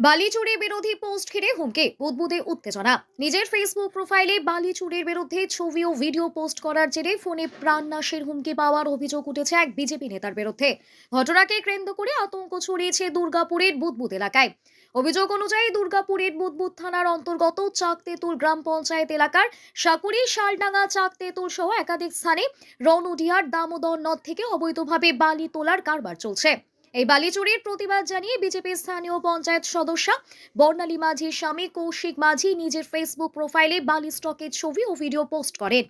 বালি চুরি বিরোধী পোস্ট ঘিরে হুমকি বুদবুদে উত্তেজনা। নিজের ফেসবুক প্রোফাইলে বালি চুরির বিরুদ্ধে ছবি ও ভিডিও পোস্ট করার জেরে ফোনে প্রাণনাশের হুমকি পাওয়ার অভিযোগ উঠেছে এক বিজেপি নেতার বিরুদ্ধে। ঘটনাকে কেন্দ্র করে আতঙ্ক ছড়িয়েছে দুর্গাপুরের বুদবুদ এলাকায়। অভিযোগ অনুযায়ী দুর্গাপুরের বুদবুদ থানার অন্তর্গত চাকতেতুল গ্রাম পঞ্চায়েত এলাকার সাকুরি, শালডাঙ্গা, চাকতেতুল সহ একাধিক স্থানে রনডিয়ার দামোদর নদ থেকে অবৈধভাবে বালি তোলার কারবার চলছে। এই বালি চুরির প্রতিবাদ জানিয়ে বিজেপি স্থানীয় পঞ্চায়েত সদস্যা বর্ণালী মাঝির স্বামী কৌশিক মাঝি নিজের ফেসবুক প্রোফাইলে বালি স্টকের ছবি ও ভিডিও পোস্ট করেন।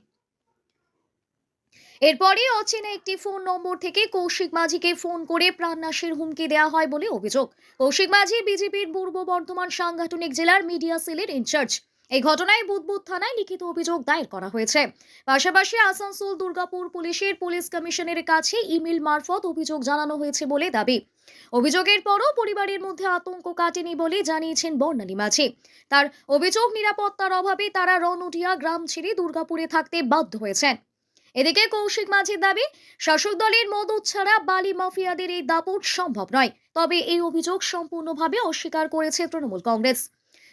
এরপরে অচেনা একটি ফোন নম্বর থেকে কৌশিক মাঝিকে ফোন করে প্রাণনাশের হুমকি দেওয়া হয় বলে অভিযোগ। কৌশিক মাঝি বিজেপির পূর্ব বর্ধমান সাংগঠনিক জেলার মিডিয়া সেলের ইনচার্জ এই ঘটনায় বুদবুদ থানায় লিখিত অভিযোগ দায়ের করা হয়েছে। পাশাপাশি আসানসোল, দুর্গাপুর পুলিশের পুলিশ কমিশনের কাছে ইমেল মারফত অভিযোগ জানানো হয়েছে বলে দাবি। অভিযোগের পরও পরিবারের মধ্যে আতঙ্ক কাটেনি বলে জানিয়েছেন বর্ণালী মাঝি। তার অভিযোগ নিরাপত্তার অভাবে তারা রনউটিয়া গ্রাম ছেড়ে দুর্গাপুরে থাকতে বাধ্য হয়েছেন। এদিকে কৌশিক মাঝির দাবি, শাসক দলের মদত ছাড়া বালি মাফিয়াদের এই দাপট সম্ভব নয়। তবে এই অভিযোগ সম্পূর্ণভাবে অস্বীকার করেছে তৃণমূল কংগ্রেস।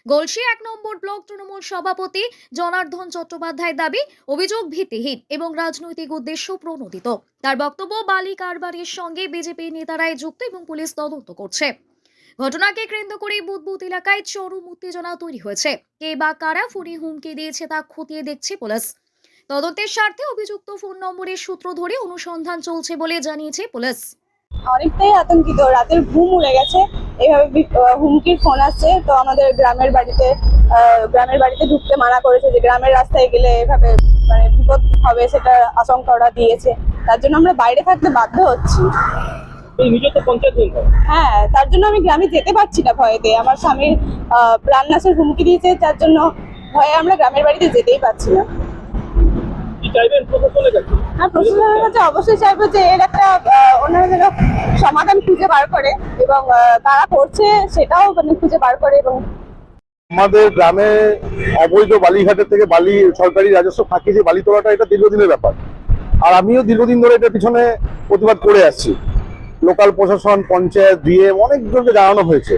গলসি এক নম্বর ব্লক তৃণমূল সভাপতি জনার্দন চট্টোপাধ্যায়ের দাবি, অভিযোগ ভিত্তিহীন এবং রাজনৈতিক উদ্দেশ্য প্রণোদিত। তার বক্তব্য, বালি কারবারের সঙ্গে বিজেপি নেতারাই যুক্ত এবং পুলিশ তদন্ত করছে। ঘটনাকে কেন্দ্র করে বুদবুদ এলাকায় চরম উত্তেজনা তৈরি হয়েছে। কে বা কারা ফোনে হুমকি দিয়েছে তা খতিয়ে দেখছে পুলিশ। তদন্তের স্বার্থে অভিযুক্ত ফোন নম্বরের সূত্র ধরে অনুসন্ধান চলছে বলে জানিয়েছে পুলিশ। অনেকটাই আতঙ্কিত। রাতের ঘুম উড়ে গেছে। এইভাবে হুমকির ফোন আসছে। তো আমাদের গ্রামের বাড়িতে গ্রামের বাড়িতে ঢুকতে মানা করেছে যে গ্রামের রাস্তায় গেলে এভাবে মানে বিপদ হবে সেটা আশঙ্কা ওরা দিয়েছে। তার জন্য আমরা বাইরে থাকতে বাধ্য হচ্ছি। হ্যাঁ তার জন্য আমি গ্রামে যেতে পারছি না ভয়েতে। আমার স্বামীর প্রাণনাশের হুমকি দিয়েছে। তার জন্য ভয়ে আমরা গ্রামের বাড়িতে যেতেই পারছি না। হ্যাঁ প্রশাসনের কাছে অবশ্যই চাইব যে এর একটা অন্যান্য যেন সমাধান খুঁজে বার করে এবং কারা করছে সেটাও মানে খুঁজে বার করে এবং আমাদের গ্রামে অবৈধ বালিঘাটের থেকে বালি সরকারি রাজস্ব ফাঁকি দিয়ে বালি তোলাটা এটা দীর্ঘদিনের ব্যাপার। আর আমিও দীর্ঘদিন ধরে এটার পিছনে প্রতিবাদ করে আসছি। লোকাল প্রশাসন পঞ্চায়েত দিয়ে অনেকজনকে জানানো হয়েছে।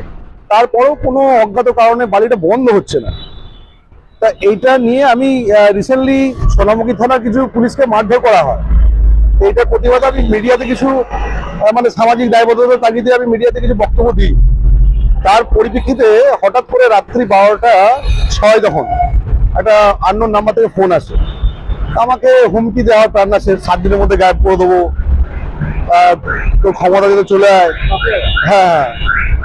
তারপরেও কোনো অজ্ঞাত কারণে বালিটা বন্ধ হচ্ছে না। তা এইটা নিয়ে আমি রিসেন্টলি সোনামুখী থানার কিছু পুলিশকে মারধর করা হয়। তো এইটার প্রতিবাদে আমি মিডিয়াতে কিছু মানে সামাজিক দায়বদ্ধতার তাগিদে আমি মিডিয়াতে কিছু বক্তব্য দিই। তার পরিপ্রেক্ষিতে হঠাৎ করে রাত্রি বারোটা ছয় তখন একটা আননোন নাম্বার থেকে ফোন আসে। আমাকে হুমকি দেওয়া প্রাণনাশের সাত দিনের মধ্যে গায়েব করে দেবো। তোর ক্ষমতা যদি চলে আয়। হ্যাঁ হ্যাঁ।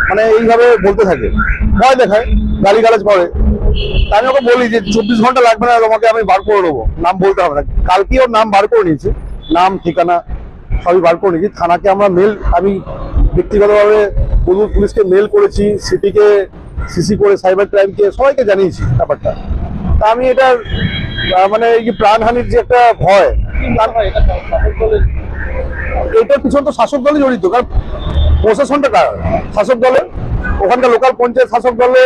মানে এইভাবে বলতে থাকে। ভয় দেখায়, গালিগালাজ করে। তা আমি ওকে বলি যে, চব্বিশ ঘণ্টা লাগবে না, তোমাকে আমি বার করে দেবো নাম বলতে হবে না। কালকে ওর নাম বার করে নিয়েছি। নাম, ঠিকানা সবই বার করে নিয়েছি। থানাকে আমরা মেল আমি ব্যক্তিগতভাবে পুলিশ পুলিশকে মেল করেছি, সিটিকে সিসি করে সাইবার ক্রাইমকে সবাইকে জানিয়েছি ব্যাপারটা। তা আমি এটার মানে এই যে প্রাণহানির যে একটা ভয় এটার পিছনে তো শাসক দলই জড়িত। কারণ প্রশাসনটা কার শাসক দলের ওখানকার লোকাল পঞ্চায়েত শাসক দলে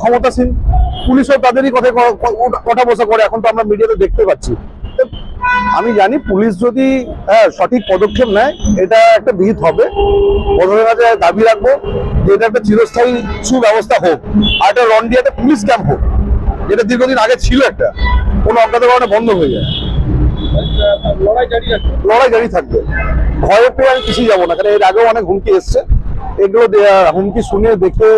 ক্ষমতাসীন পুলিশও তাদেরই কথা কথা বসা করে এখন তো আমরা মিডিয়াতে দেখতে পাচ্ছি। আমি জানি পুলিশ যদি হ্যাঁ, সঠিক পদক্ষেপ নেয় এটা একটা বিহিত হবে। প্রশাসনের কাছে দাবি রাখব যে এটা একটা চিরস্থায়ী সুব্যবস্থা হোক আর একটা রন্ডিয়াতে পুলিশ ক্যাম্প হোক যেটা দীর্ঘদিন আগে ছিল একটা। কোনো অজ্ঞাত কারণে বন্ধ হয়ে যায়। লড়াই লড়াই জারি থাকবে। ভয়ে পেয়ে আমি পিছিয়ে যাব না, কারণ এর আগেও অনেক হুমকি এসছে। এগুলো হুমকি শুনে দেখে